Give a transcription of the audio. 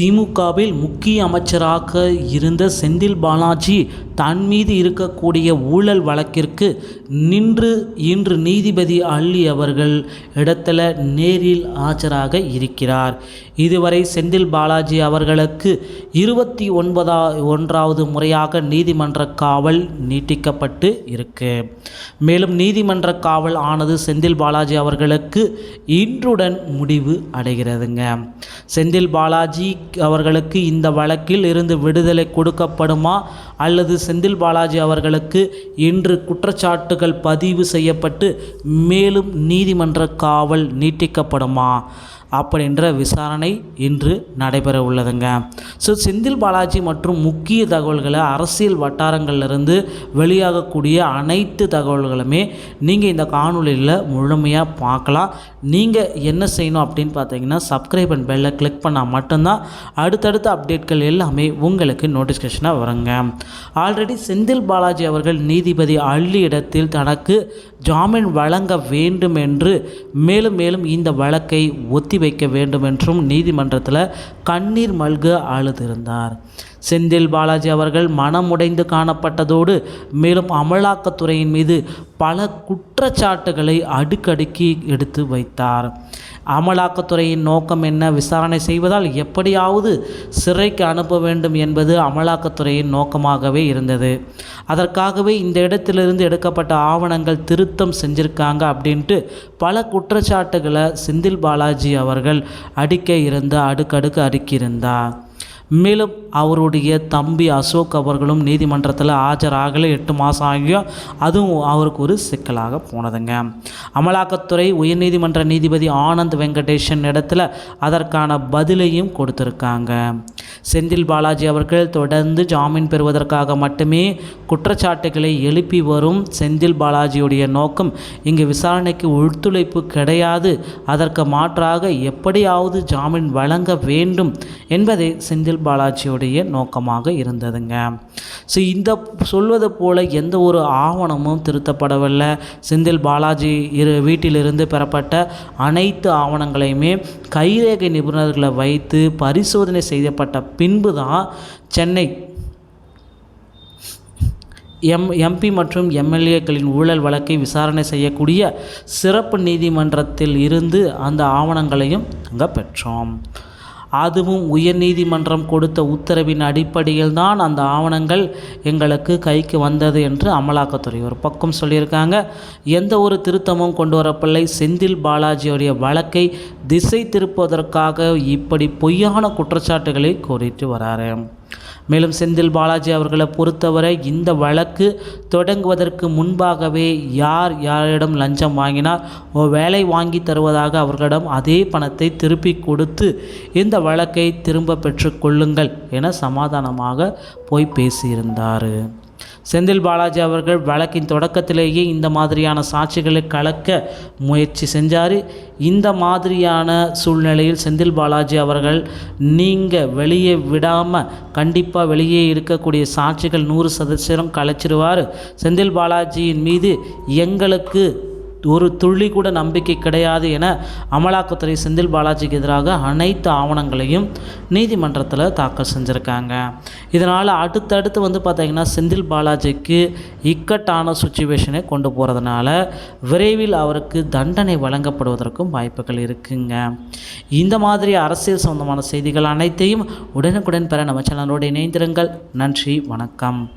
திமுகவில் முக்கிய அமைச்சராக இருந்த செந்தில் பாலாஜி தன் மீது இருக்கக்கூடிய ஊழல் வழக்கிற்கு நின்று இன்று நீதிபதி அள்ளி அவர்கள் இடத்துல நேரில் ஆஜராக இருக்கிறார். இதுவரை செந்தில் பாலாஜி அவர்களுக்கு இருபத்தி ஒன்பதா ஒன்றாவது முறையாக நீதிமன்ற காவல் நீட்டிக்கப்பட்டு இருக்கு. மேலும் நீதிமன்ற காவல் ஆனது செந்தில் பாலாஜி அவர்களுக்கு இன்றுடன் முடிவு அடைகிறதுங்க. செந்தில் பாலாஜி அவர்களுக்கு இந்த வழக்கில் இருந்து விடுதலை கொடுக்கப்படுமா? அல்லது செந்தில் பாலாஜி அவர்களுக்கு இன்று குற்றச்சாட்டுகள் பதிவு செய்யப்பட்டு மேலும் நீதிமன்ற காவல் நீட்டிக்கப்படுமா? அப்படின்ற விசாரணை இன்று நடைபெற உள்ளதுங்க ஸோ செந்தில் பாலாஜி மற்றும் முக்கிய தகவல்களை அரசியல் வட்டாரங்கள்லேருந்து வெளியாகக்கூடிய அனைத்து தகவல்களுமே நீங்கள் இந்த காணொலியில் முழுமையாக பார்க்கலாம். நீங்கள் என்ன செய்யணும் அப்படின்னு பார்த்தீங்கன்னா சப்ஸ்கிரைப் அண்ட் பெல்லை கிளிக் பண்ணால் மட்டும்தான் அடுத்தடுத்த அப்டேட்கள் எல்லாமே உங்களுக்கு நோட்டிஃபிகேஷனாக வருங்க. ஆல்ரெடி செந்தில் பாலாஜி அவர்கள் நீதிபதி அள்ளி இடத்தில் தனக்கு ஜாமீன் வழங்க வேண்டும் என்று மேலும் மேலும் இந்த வழக்கை ஒத்தி வைக்க வேண்டும் என்றும் நீதிமன்றத்தில் கண்ணீர் மல்க அழுதிருந்தார் செந்தில் பாலாஜி அவர்கள் மனமுடைந்து காணப்பட்டதோடு மேலும் அமலாக்கத்துறையின் மீது பல குற்றச்சாட்டுகளை அடுக்கடுக்கி எடுத்து வைத்தார். அமலாக்கத்துறையின் நோக்கம் என்ன? விசாரணை செய்வதால் எப்படியாவது சிறைக்கு அனுப்ப வேண்டும் என்பது அமலாக்கத்துறையின் நோக்கமாகவே இருந்தது. அதற்காகவே இந்த இடத்திலிருந்து எடுக்கப்பட்ட ஆவணங்கள் திருத்தம் செஞ்சிருக்காங்க அப்படின்ட்டு பல குற்றச்சாட்டுகளை செந்தில் பாலாஜி அவர்கள் அடிக்க இருந்த அடுக்கடுக்கு அடுக்கியிருந்தார். மேலும் அவருடைய தம்பி அசோக் அவர்களும் நீதிமன்றத்தில் ஆஜராகலை. எட்டு மாதம் ஆகியும் அதுவும் அவருக்கு ஒரு சிக்கலாக போனதுங்க. அமலாக்கத்துறை உயர்நீதிமன்ற நீதிபதி ஆனந்த் வெங்கடேஷன் இடத்துல அதற்கான பதிலையும் கொடுத்துருக்காங்க. செந்தில் பாலாஜி அவர்கள் தொடர்ந்து ஜாமீன் பெறுவதற்காக மட்டுமே குற்றச்சாட்டுகளை எழுப்பி வரும் செந்தில் பாலாஜியுடைய நோக்கம் இங்கு விசாரணைக்கு ஒத்துழைப்பு கிடையாது. அதற்கு மாற்றாக எப்படியாவது ஜாமீன் வழங்க வேண்டும் என்பதை செந்தில் பாலாஜியுடைய நோக்கமாக இருந்ததுங்க. ஸோ இந்த சொல்வது போல எந்த ஒரு ஆவணமும் திருத்தப்படவில்லை. செந்தில் பாலாஜி இரு வீட்டிலிருந்து பெறப்பட்ட அனைத்து ஆவணங்களையுமே கைரேகை நிபுணர்களை வைத்து பரிசோதனை செய்யப்பட்ட பின்பு தான் சென்னை எம் எம்பி மற்றும் எம்எல்ஏக்களின் ஊழல் வழக்கை விசாரணை செய்யக்கூடிய சிறப்பு நீதிமன்றத்தில் இருந்து அந்த ஆவணங்களையும் அங்கே பெற்றோம். அதுவும் உயர்நீதிமன்றம் கொடுத்த உத்தரவின் அடிப்படையில் தான் அந்த ஆவணங்கள் எங்களுக்கு கைக்கு வந்தது என்று அமலாக்கத்துறை ஒரு பக்கம் சொல்லியிருக்காங்க. எந்த ஒரு திருத்தமும் கொண்டு வரப்பில்லை செந்தில் பாலாஜியுடைய வழக்கை திசை திருப்புவதற்காக இப்படி பொய்யான குற்றச்சாட்டுகளை கோரிட்டு வராரு. மேலும் செந்தில் பாலாஜி அவர்களை பொறுத்தவரை இந்த வழக்கு தொடங்குவதற்கு முன்பாகவே யார் யாரிடம் லஞ்சம் வாங்கினார் ஓ வேலை வாங்கி தருவதாக அவர்களிடம் அதே பணத்தை திருப்பி கொடுத்து இந்த வழக்கை திரும்ப பெற்றுக்கொள்ளுங்கள் என சமாதானமாக போய் பேசியிருந்தார். செந்தில் பாலாஜி அவர்கள் வழக்கின் தொடக்கத்திலேயே இந்த மாதிரியான சாட்சிகளை கலக்க முயற்சி செஞ்சார். இந்த மாதிரியான சூழ்நிலையில் செந்தில் பாலாஜி அவர்கள் நீங்கள் வெளியே விடாமல் கண்டிப்பாக வெளியே இருக்கக்கூடிய சாட்சிகள் நூறு சதவீதம் கலைச்சிருவார். செந்தில் பாலாஜியின் மீது எங்களுக்கு ஒரு துள்ளி கூட நம்பிக்கை கிடையாது என அமலாக்கத்துறை செந்தில் பாலாஜிக்கு எதிராக அனைத்து ஆவணங்களையும் நீதிமன்றத்தில் தாக்கல் செஞ்சுருக்காங்க. இதனால் அடுத்தடுத்து வந்து பார்த்திங்கன்னா செந்தில் பாலாஜிக்கு இக்கட்டான சுச்சுவேஷனை கொண்டு போகிறதுனால விரைவில் அவருக்கு தண்டனை வழங்கப்படுவதற்கும் வாய்ப்புகள் இருக்குங்க. இந்த மாதிரி அரசியல் சம்பந்தமான செய்திகள் அனைத்தையும் உடனுக்குடன் பெற நம்ம சேனலோடு இணைந்திருங்கள். நன்றி வணக்கம்.